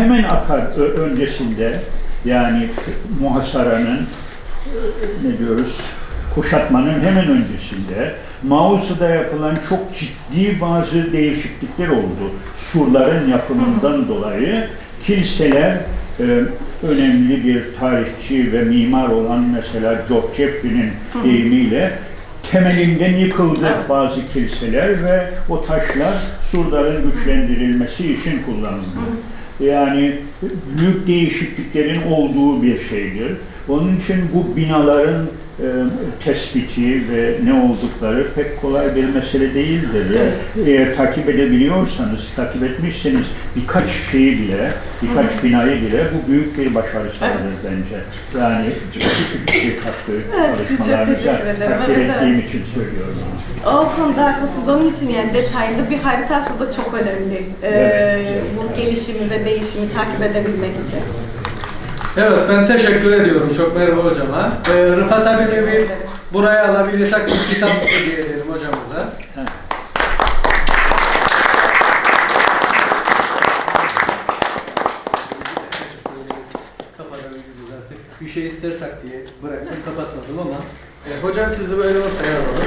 hemen akar öncesinde. Yani muhasaranın ne diyoruz kuşatmanın hemen öncesinde. Mausu'da yapılan çok ciddi bazı değişiklikler oldu. Surların yapımından dolayı. Kiliseler e, önemli bir tarihçi ve mimar olan mesela George Jeffrey'nin deyimiyle temelinden yıkıldı bazı kiliseler ve o taşlar surların güçlendirilmesi için kullanıldı. Yani büyük değişikliklerin olduğu bir şeydir. Onun için bu binaların e, tespiti ve ne oldukları pek kolay bir mesele değildir. Eğer takip edebiliyorsanız, takip etmişseniz birkaç şeyi bile, birkaç binayı bile bu büyük bir başarı sağladı bence. Yani bir katkı Evet, çalışmalarınıza takdir Evet, ettiğim için söylüyorum. O konuda haklısınız. Onun için yani detaylı bir harita aslında çok önemli. Ee, Evet. bu gelişimi ve değişimi takip edebilmek için. Evet ben teşekkür ediyorum çok merhaba hocama. Ee, Rıfat abi de bir buraya alabilirsek bir kitap hediye edelim hocamıza. Evet. Bir şey istersek diye bıraktım kapatmadım ama. e, hocam sizi böyle ortaya alalım.